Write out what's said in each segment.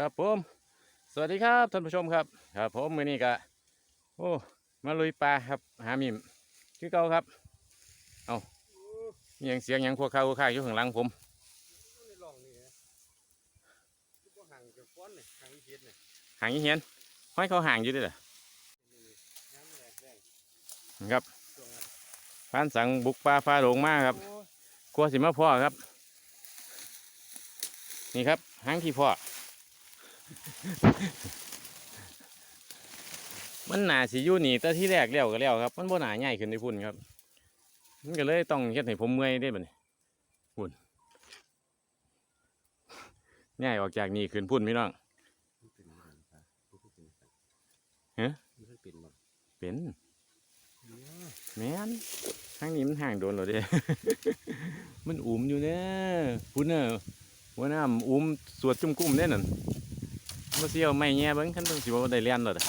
ครับผมสวัสดีครับท่านผู้ชมครับ ครับ ผมมือนี้ก็โอ้มาลุยปลาครับ หามิมคือเก่าครับ เอายังเสียงยังพวกเขาข้าอยู่ข้างหลังผมห่างจากฟ้อนนี่ห่างอีเพียดนี่ห่างเหียนห้อยเขาห่างอยู่ด้วยเหรอครับช่วงนั้นพานสังบุกปลาฟ้าโลงมากครับกลัวสิมาพ่อครับ นี่ครับหางที่พ่อ มันหนาสิอยู่นี่แต่ที่แรกแล้วก็แล้วครับ มันบ่หนาใหญ่ขึ้นในพุ่นครับ มันก็เลยต้องเฮ็ดให้ผมเมื่อยได้บัดนี้พุ่นง่ายออกจากนี่ขึ้นพุ่นพี่น้องมันเป็นอะไรครับมันเป็นอะไรฮะมันเป็นบ่เป็นเนี่ยแม่นทางนี้มันห่างโดนเหรอเด้ มันอุ้มอยู่เด้อพุ่นเนอะหัวหน้ามันอุ้มสวดจุ่มกุ้มเด้นั่น มาเสียวไม่แง่เบิ้งคันต้องสิบ่ได้เลียนหรอเด้อ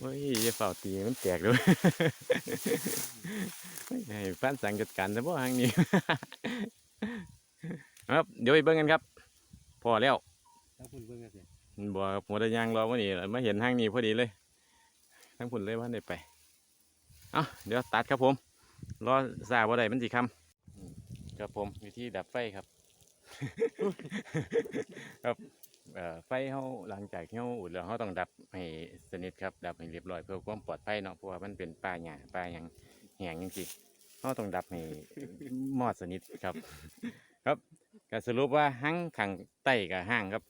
โอ้ยอย่าเฝ้าตีมันแตกเลยเฮ้ยให้ฟ้านสังจัดการแต่บ่ทางนี้ครับเดี๋ยวไปเบิ่งกันครับ พอแล้วถ้าคุณเบิ่งกันสิบ่ครับหัวตะยางรอมานี่ล่ะมาเห็นทางนี้พอดีเลยทั้งพุ่นเลยว่าได้ไปเอ้าเดี๋ยวตัดครับผม รอซาบ่ได้มันสิคำครับผมวิธีดับไฟครับ ครับ ไฟเฮาหลังจากที่เฮาอุดแล้วเฮาต้องดับให้สนิทครับ ดับให้เรียบร้อยเพื่อความปลอดภัยเนาะเพราะว่ามันเป็นป่าหญ้าป่าหยังแห้งจริงๆเฮาต้องดับให้มอดสนิทครับ ครับก็สรุปว่าหั่งข้างใต้ก็ห่างครับ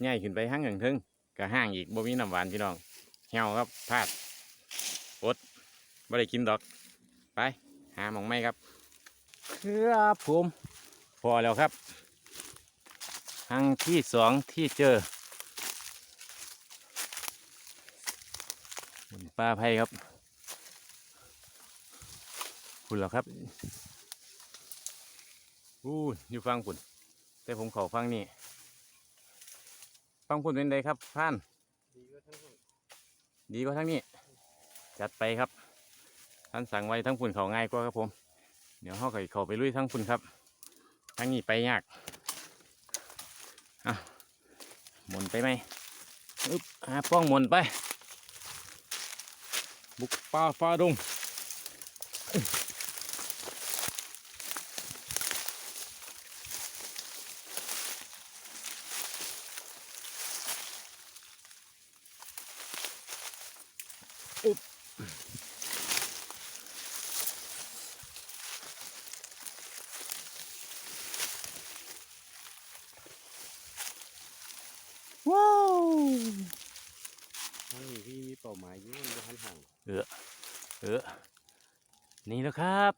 ใหญ่ขึ้นไปหั่งข้างเทึงก็ห่างอีกบ่มีน้ำหวานพี่น้องเหี่ยวครับพลาดอดบ่ได้กินดอก ไป หาหมองไม้ครับ ครับผมพอแล้วครับ ทางที่สองที่เจอปลาไผ่ครับ คุณเหรอครับอู้อยู่ฟังคุณแต่ผมเขาฟังนี่ ฟังคุณเป็นไงครับท่านดีก็ทั้งหมดดีกว่าทั้งนี้ จัดไปครับ ท่านสั่งไว้ทั้งฝุ่นเขาง่ายกว่าครับผม เดี๋ยวเขาก็เขาไปลุยทั้งฝุ่นครับ ทั้งนี้ไปยาก อะหมุนไปไหมอึ๊บหาป้องหมุนไป บุกป่าฟ้าดงว้าว ทั้งนี้ที่มีเป้าหมายอยู่มันบ่ทันห่างเออนี่แล้วครับ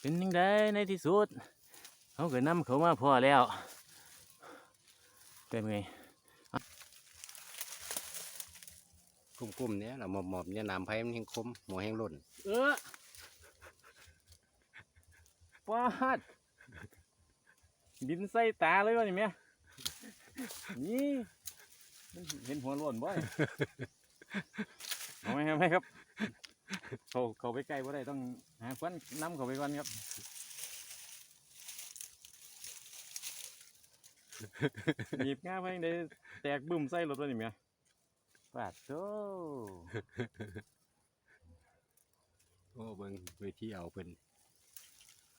เป็นยังไงในที่สุดเขาก็นำเขามาพอแล้วเป็นไงกลุ่มๆเนี้ยเราหมอบๆเนี่ยน้ำไผ่มันแห้งคมหัวแห้งหล่นเออปาดบินใส่ตาเลยวะนี่เมียนี่มันเห็นหัวโล้นบ่อย เอาไหมเอาไหมครับ เขาเขาไปใกล้บ่ได้ต้องหาควันน้ำเขาไปก่อนครับหนีบง่าไปได้แตกบึ้มใส่รถวะนี่เมียปาดโตโอ้เบิ่งเวทีเอาเพิ่น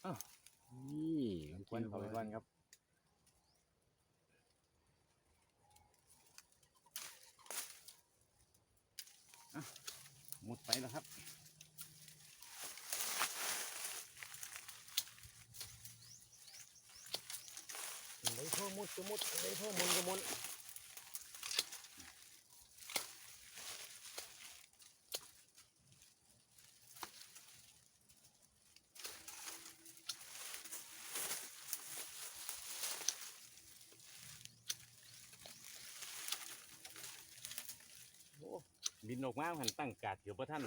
อ้าวนี่มันควันเขาไปก่อนครับ หมดไปแล้วครับเลยโทษมุดก็มุดเลยโทษมุนก็มุน บินออกมาหันตั้งกาดเกี่ยวพระท่าน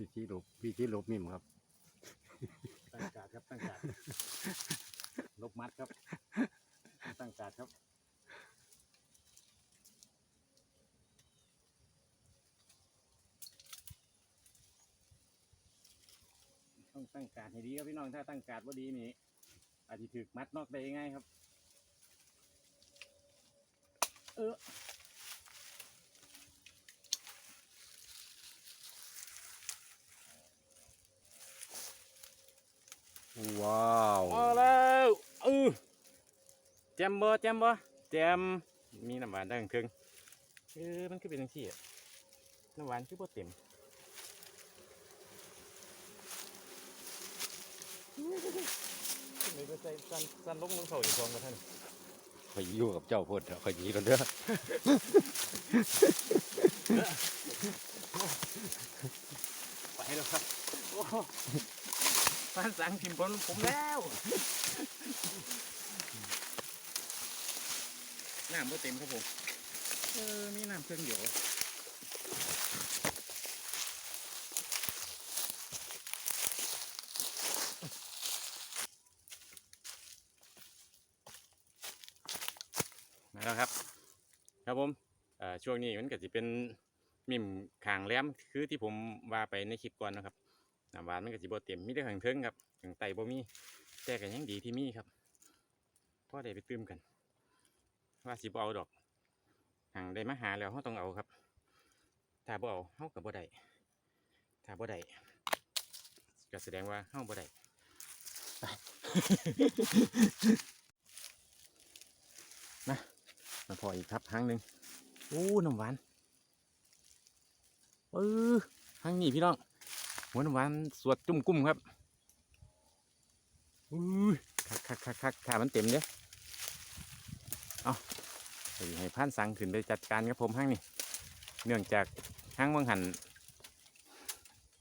วิธีหลบวิธีหลบมิมครับ ตั้งการดครับตั้งการดลบมัดครับ ตั้งการดครับต้องตั้งการดให้ดีครับพี่น้องถ้าตั้งการดว่าดีนี่อาจจะถึกมัดนอกได้ง่ายครับ เออ ว้าวมาแล้วเออแจมบ่แจมบ่แจมมีน้ำหวานตั้งครึ่งเออมันคือเป็นจังซี่อะน้ำหวานคือบ่เต็มเลยก็ใส่สั่นสั่นลงลงเขาอยู่ฟองมาท่านคอยอยู่กับเจ้าพดคอยหนีกันเด้อไปแล้วครับโอ้ ฟันสังทิมบนผมแล้วน้ำบ่เต็มครับผมเออมีน้ำเครื่องเดียวมาแล้วครับ ครับผมช่วงนี้มันก็จะเป็นมิมขางแหลมคือที่ผมว่าไปในคลิปก่อนนะครับ น้ำหวานมันก็จะบ่เต็มมีแต่ข้างเทิงครับข้างใต้บ่มีแต่ก็ยังดีที่มีครับพ่อได้ไปตื้มกัน ว่าสิบ่เอาดอกห่างได้มาหาแล้วเราต้องเอาครับถ้าบ่เอาเฮาก็บ่ได้ถ้าบ่ได้ก็แสดงว่าเฮาบ่ได้ไปมามาพออีกครับครั้งหนึ่งโอ้น้ำหวานเออครั้งนี้พี่น้อง หัวน้ำหวานสวดจุ่มกุ้มครับอุ้ยคักคักคักคักขามันเต็มเด้อเอาไปให้พานสังขึ้นไปจัดการกับผมครั้งนี้เนื่องจากครั้งบางหัน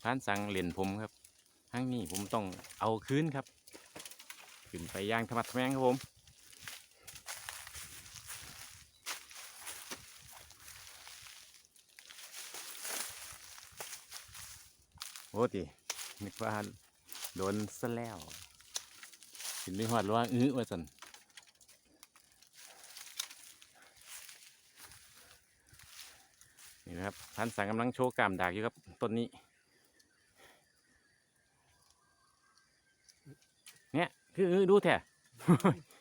พานสังเหรียญผมครับครั้งนี้ผมต้องเอาคืนครับขึ้นไปย่างธรรมะแมงครับผม อ้ตินึกว่าโดนซะแล้วถึงได้หอดว่าอื้อว่าสันนี่นะครับท่านสังกำลังโชว์กล้ามดากอยู่ครับต้นนี้ เนี่ย คืออื้อดูแท้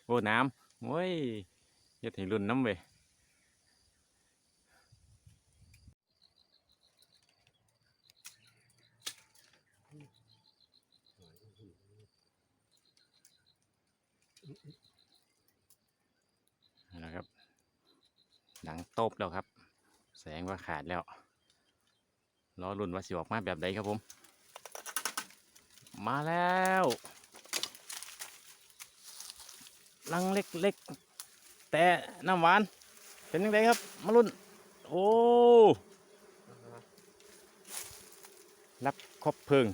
โอ้น้ำโอ้ยอย่าถึงรุ่นน้ำเว้ย นะครับ หนังตบแล้วครับ แสงว่าขาดแล้วรอรุ่นว่าสิออกมาแบบใดครับผม มาแล้วลังเล็กๆ แต่น้ำหวาน เป็นยังไงครับ มารุ่น โอ้ รับครบเพลิง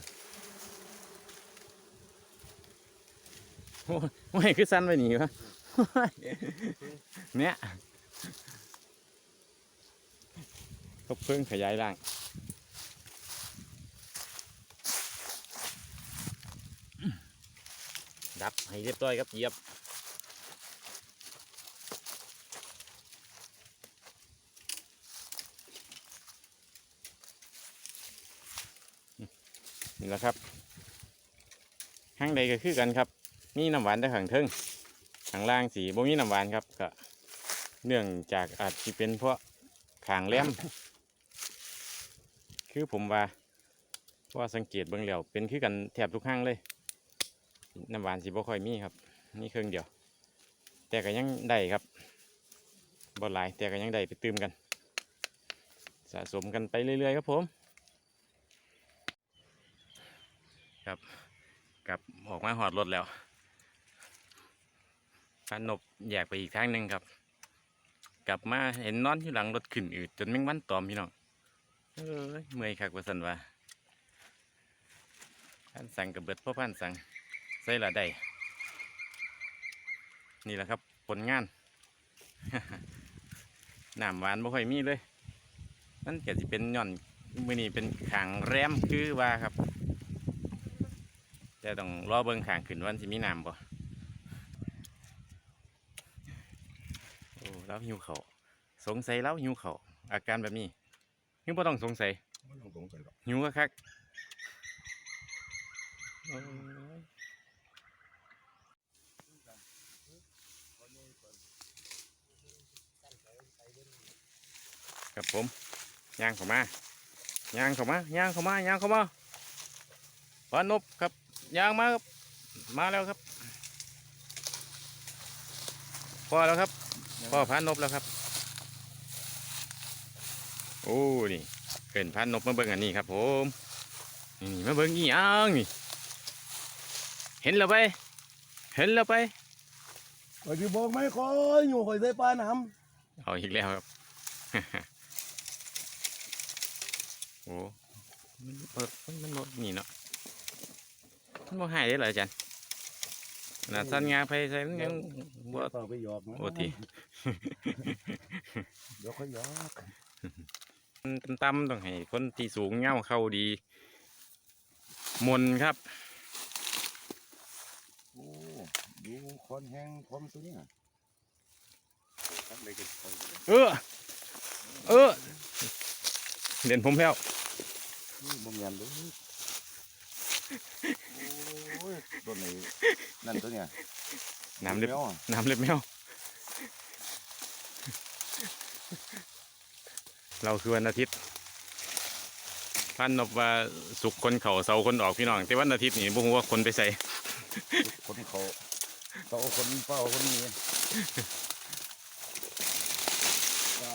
โอ้ยไม่คือสั้นไปหนีวะเนี่ยครบเพลิงขยายร่างดับให้เรียบร้อยครับเยียบนี่แหละครับข้างใดก็คือกันครับ มีน้ำหวานแต่ข้างเทิงข้างล่างสีบ่มีน้ำหวานครับก็เนื่องจากอาจจะเป็นเพราะขางแหลมคือผมว่าเพราะว่าสังเกตเบิ่งแล้วเป็นคือกันแทบทุกข้างเลยน้ำหวานสีบ่ค่อยมีครับ นี่เครื่องเดียว แต่ก็ยังได้ครับบ่หลายแต่ก็ยังได้ไปตืมกัน สะสมกันไปเรื่อยๆครับผม ครับกลับออกมาหอดรถแล้ว พันนบแยกไปอีกทางหนึ่งครับ กลับมาเห็นนอนอยู่หลังรถขึ้นอืดจนแมงวันตอมพี่น้องเอ้ยเมื่อยคักว่าสันว่าพันสั่งกับเบิดพ่อพันสั่งใส่ละได้นี่แหละครับผลงานน้ำหวานบ่ค่อยมีเลยนั่นเกิดจะเป็นหย่อนมือนี้เป็นขางแรมคือว่าครับ แต่ต้องรอเบิ่งขางขึ้นวันสิมีน้ำบ่โอ้ แล้วหิวเขาวสงสัยแล้วหิวเขาวอาการแบบนี้ยังบ่ต้องสงสัยไม่ต้องสงสัยหรอกหิวก็คักโอ้ยครับผมย่างเข้ามาย่างเข้ามาย่างเข้ามาย่างเข้ามาปานบครับย่างมาครับมาแล้วครับพอแล้วครับ พอพานบแล้วครับ โอ้นี่เกินพันนบมาเบิ่งอันนี้ครับ ผมนี่มาเบิ่งอีหยังนี่ เห็นแล้วไป เห็นแล้วไปไอ้ที่บอกไม่คอยอยู่คอยใส่ปลาน้เอาอีกแล้วครับโอ้มันเปิดมันมันบ่นี่เนาะมันบ่หายได้เหรออาจารย์ข นาดสั้นงาไปใส่มันำยังบ่ต่อไปหยอกนะโอ้ทีเดี๋ยวค่อยหยอกต่ำๆต้องให้คนที่สูงเงาเข้าดี มนครับโอ้ดูคอนแห้งคอมตัวเนี้ยทำอะไรกันคอยเออ เออเด่นผมแล้วนี่บ่แม่นเลยโอ้ย ตัวไหนนั่นตัวเนี้ยน้ำเล็บแมวอะน้ำเล็บแมว เราคือวันอาทิตย์พันนบว่าสุกคนเขาเสาคนออกพี่น้อง แต่วันอาทิตย์นี่บ่ฮู้ว่าคนไปใส่คนเขาเขาเอาคนเฝ้าคนนี้ปลา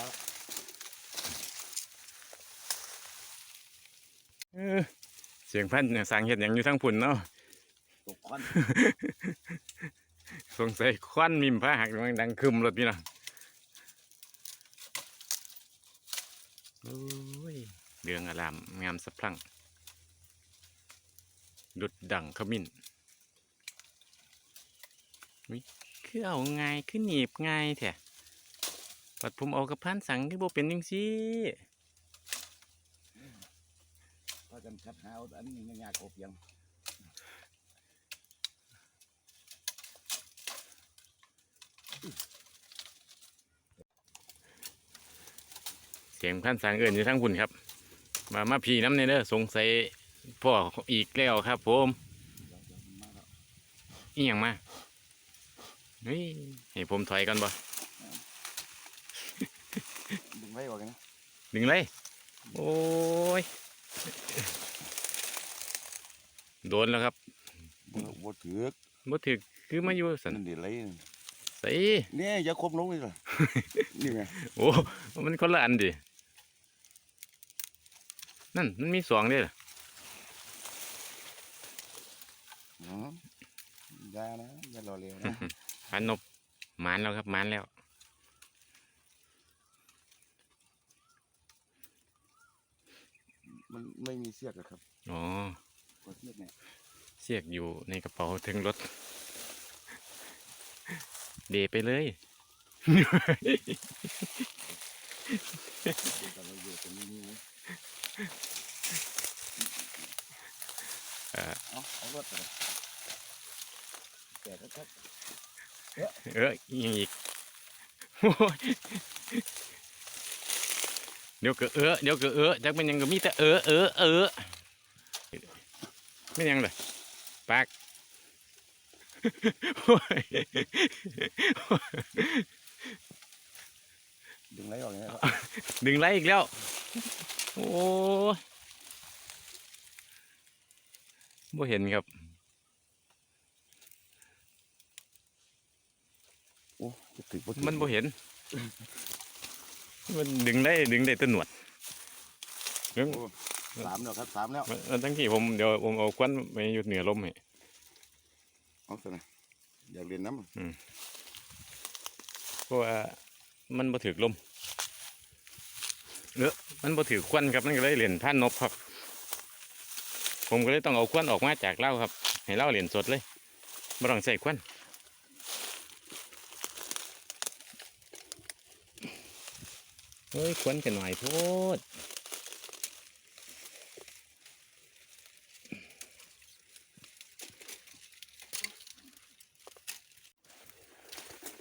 เออเสียงพันเนี่ยสั่งเห็ดหยังอยู่ทั้งพุ่นเนาะตก ควันสงสัยควันมิมผ้าหักมันดังคึมรถพี่น้องโอ้ยเดืองอารามงามสะพรั่งดุดดังขมิ้นวิคือเอาง่ายคือหนีบง่ายแท้ปัดผมเอากับพันสังคือบ่เป็นจังซี่พากันคัดหาเอาอันนี้ยากๆอบยัง เสียงพันสังเอินอยู่ทั้งพุ่นครับ มามาพี่น้ำในเด้อสงสัยพ่ออีกแล้วครับผมมาแล้วอีหยังมาเฮ้ยให้ผมถอยก่อนบ่ดึงไว้ว่ากันนะดึงเลยโอ้ยโดนแล้วครับบ่บ่ถือกบ่ถึกคือมาอยู่สันนั่นเดี๋ยวไรใส่เนี่ยอย่าคมลงเลยเหรอนี่ไงโอ้มันคนละอันดิ นั่นมันมีสองเด้ออ๋ออย่านะอย่ารอเร็วนะพันนบหมานแล้วครับหมานแล้วมันไม่มีเสียกอะครับ อ๋อกดเสียกเนี่ยเสียกอยู่ในกระเป๋าถึงรถ เดไปเลยแต่ เราอยู่ตรงนี้นี่นะเออเอาเอารถไปเลยแต่ก็ครับเออยังอีกเดี๋ยวก็เออเดี๋ยวก็เออจักเป็นยังก็มีแต่เออเออเออไม่ยังเลยปากดึงไรออกอย่างนี้ครับดึงไล่อีกแล้ว โอ้ยบ่เห็นครับโอ้จะถึงมันบ่เห็น มันดึงได้ดึงได้แตัวหนวดเรื่องสามแล้วครับสามแล้วมันทั้งที่ผมเดี๋ยวผมเอาควันไปอยู่เหนือลมให้เอาสินะอยากเรียนน้ำอะเพราะว่ามันบ่ถือลม เนื้อมันบ่ถือควันครับมันก็เลยเหรียญท่านนบครับ ผมก็เลยต้องเอาควันออกมาจากเล่าครับ ให้เล่าเหรียญสดเลยบรัองใส่ควันเฮ้ยควันกันหน่อยโทษ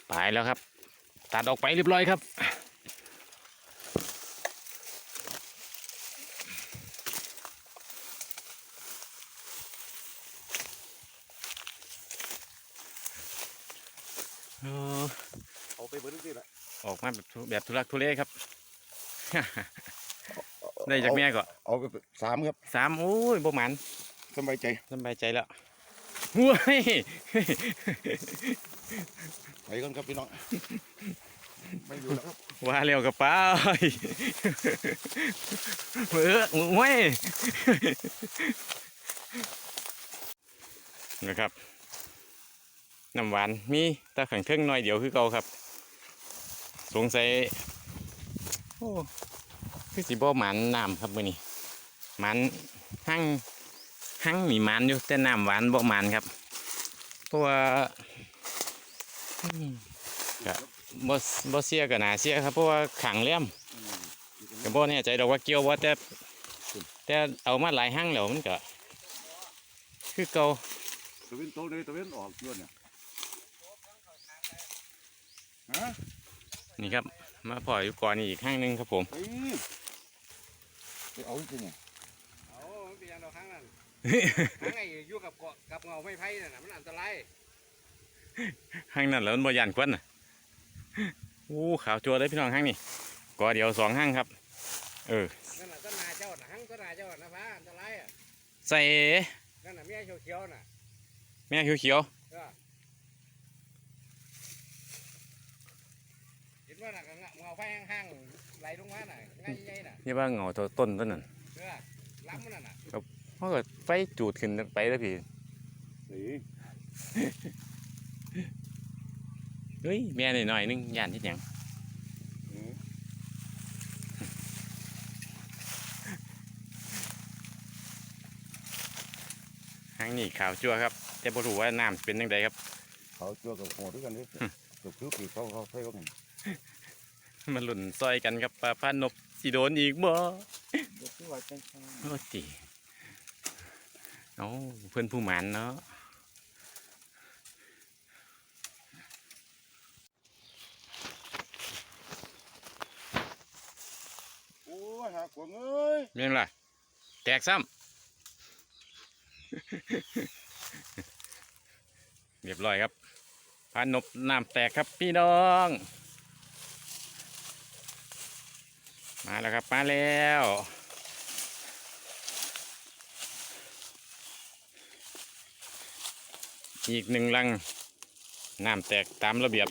ไปแล้วครับ ตัดออกไปเรียบร้อยครับ เออเอาไปเบิดนี่แหละออกมาแบบทุแบบทุลักทุเลครับ ได้จากเมียก็เอาไปสามครับสามโอ้ยบ่หมันสบายใจสบายใจแล้วว้ยไปกันครับพี่น้องไม่อยู่แล้วครับว่าเร็วกับป้าเออโอ้ยนะครับ น้ำหวานมีตาขังเทิงหน่อยเดียวคือเก่าครับ สงสัยโอ้คือสิบ่หมันน้ำครับมื้อนี้หมันหั่งหั่งมีหมันอยู่แต่น้ำหวานบ่หมันครับ เพราะว่าอืมก็บ่บ่เสียก็น่าเสียครับเพราะว่าขังเลี่ยมก็บ่แน่ใจดอกว่าเกี่ยวบ่าแต่แต่เอามาหลายหั่งแล้วมันก็คือเก่าตะเวนโตเลยตะเวนออกด้วยเนี่ยฮะ นี่ครับ มาพออยู่ก่อนนี่อีกหั่งหนึงครับผมไปไปเอาจริงๆอะเอามันเป็นอย่างเราครั้งนั้นครั้งไอ้อยู่กับเกาะกับเงาไม้ไผ่นั่นน่ะมันอันตรายหั่งนั้นแล้วมันบ่ย่านควันน่ะอู้ขาวจัวเลยพี่น้องหั่งนี่ก่อเดียวสองหั่งครับ เออนั่นน่ะต้นนาเจ้าน่ะหังต้นนาเจ้าน่ะฟ้าอันตรายอะใส่นั่นน่ะเมียเขียวๆน่ะแม่เขียวเออเห็ นว่าน่ะก็เงาเงาไฟห้างๆไหลลงมาน่ะง่ายใหญ่ๆน่ะๆนี่ว่าเหงาตัวต้นต้นนั้นเออล้ำมันน่ะน่ะเพราะก็ไฟจูดขึ้นไปแล้วพี่นี่เฮ้ยแม่หน่อยๆนึงย่านที่หยังอืมหั่งนี่ขาวจัวครับ แต่บ่รู้ว่าน้ำเป็นจังไดครับเขาจัวกับหัวด้วยกันเลยกับคือคือเขาเขาใช้เขาไง มันหลุ่นซอยกันครับปลาพันนบสิโดนอีกบ่ยกที่ว่าจังโอ้ตีเอาเพื่อนผู้หมันเนาะโอ้ยหากวงเอ้ยเมียงล่ะ แตกซ้ำ เรียบร้อยครับพันนบน้ำแตกครับพี่น้อง มาแล้วครับ มาแล้ว อีกหนึ่งลังน้ำแตกตามระเบียบ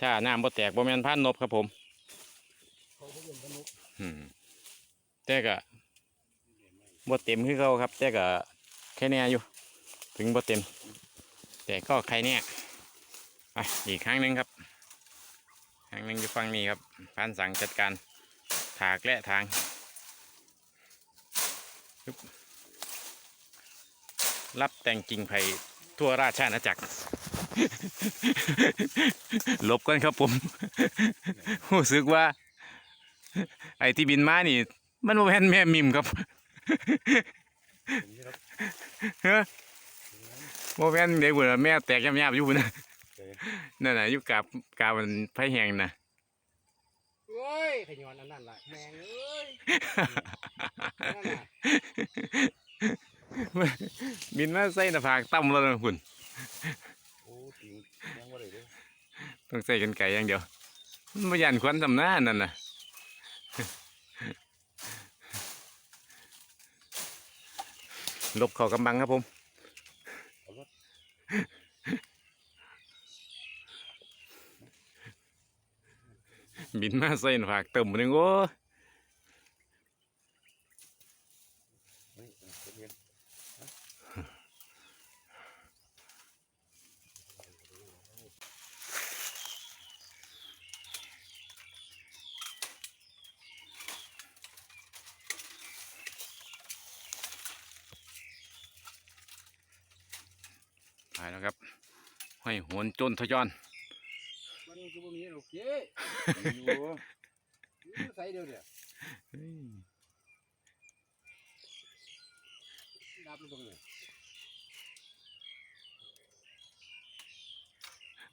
ถ้าน้ำบ่แตกบ่แม่นพันนบครับผมเขาก็เป็นสนุกอืมแต่ก็บ่เต็มคือเขาครับ แต่ก็แค่แน่อยู่ ถึงบ่เต็ม แต่ก็ใครเนี่ยไปอีกครั้งหนึ่งครับครั้งหนึ่งอยู่ฝั่งนี้ครับพันสั่งจัดการ ถากและทางปึ๊บรับแต่งกิ่งไผ่ทั่วราชอาณาจักรหลบกันครับผมรู้สึกว่า ไอ้ที่บินมานี่ มันบ่แม่นแม่มิมครับเฮ้อบ่แม่นเด็กบุญแม่แตกยำๆอยู่บุญนะนั่นน่ะอยู่กับกามันไผแหงน่ะ โอ้ยขยอนอันนั้นล่ะแมงเอ้ยนั่นน่ะบินมาใส่หน้าผากต่ำแล้วนะคุณโอ้จริงยังว่าอะไรเลยต้องใส่กันไก่อย่างเดียวมันบ่ยันควันสำน้านั่นน่ะลบเข้ากำบังครับผม บินมาใส่หน้าผากเติมหนึ่งโอ้ไปแล้วครับห้อยโหนจนทยอนคือบ่มีหรอกเจ๊ อยู่อยู่ใส่เดียวเดียวดับลงตรงนี้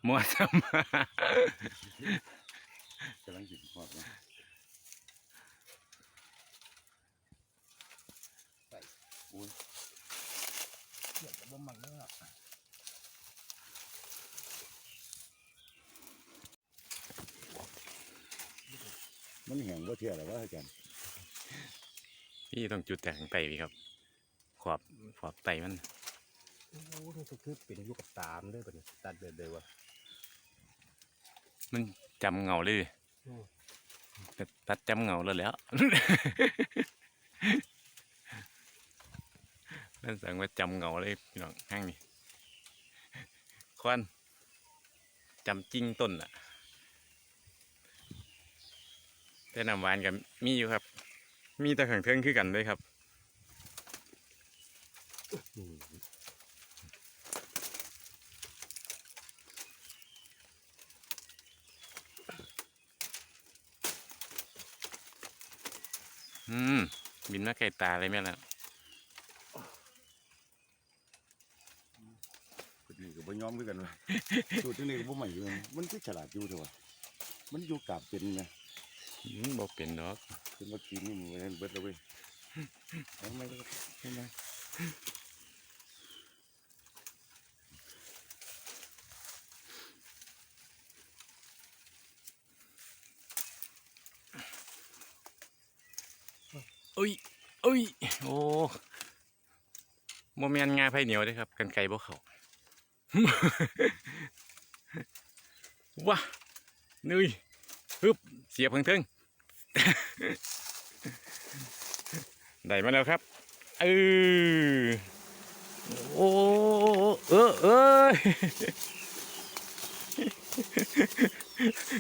มัวซ้กำลังกินพอดนะอุ้ย เดี๋ยวจะบ่มักเด้อ มันแห้งก็เที่ยแล้วว่าอาจารย์ำพี่ต้องจุดแต่ข้างไตพี่ครับ ขอบขอบไตมันโอ้โหนี่ก็คือเป็นอยู่กับตามเด้อบัดนี้ตัดเด้อเด้อว่ะมันจำเงาเลยอืมตัดจำเงาเลยแหล้วนั่นแสดงว่าจำเงาเลยพี่น้องห้างนี่ควันจำจริงต้นอะ แต่น้ำหวานกับมีอยู่ครับ มีแต่ขังเทิงคือกันเลยครับอืมอืมบินมาไก่ตาเลยแม่แล้วคนนี้ก็บ่ยอมคือกันว่าสูตรนี้ก็บ่ใหม่อยู่นะมันคือฉลาดอยู่เถอะวะมันอยู่กับเป็นไงอืม บอกเป็นดอกเป็นว่ากินนี่มันเบิดแล้วเว้ยเอาไหมครับเอาไหมอุ้ยอุ้ย โอ้โมเมนงาไผ่เหนียวเด้อครับ กันไกลบ่เขาว้านุยฮึบเสียบเพิ่งๆ ได้มาแล้วครับ เออโอ้เออเอ้ย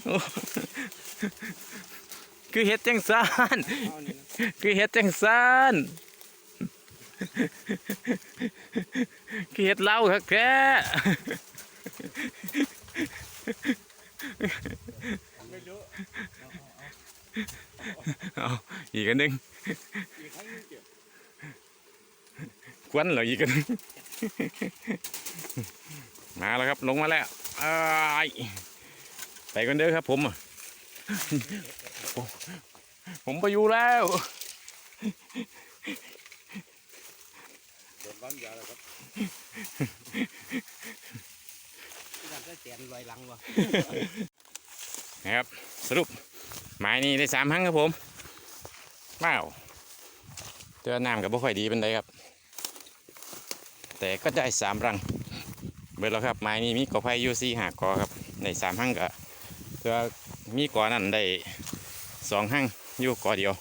โอ้คือเฮ็ดจังซานเอานคือเฮ็ดจังซานคือเฮ็ดเหล้าครับแกไม่รู้ เอาอีกอันหนึงอีกครั้งหนึงเก็บควันเหรออีกอันหนึงมาแล้วครับลงมาแล้วอ้ายไปกันเด้อครับผมอะผมผมไปอยู่แล้วโดนวางยาแล้วครับที่นั่นได้แตนลอยหลังวะนะครับสรุป หมายนี่ได้สามครั้งครับผมว้าวเตือน้ำกับบ่ค่อยดีเป็นไรครับ แต่ก็ได้สามรังเบิดแล้วครับไม้นี้มีกอไผ่ยูซี่หากอครับได้สามหั่งก็เตือมีกอนั่นได้สองหั่งอยู่กอเดียว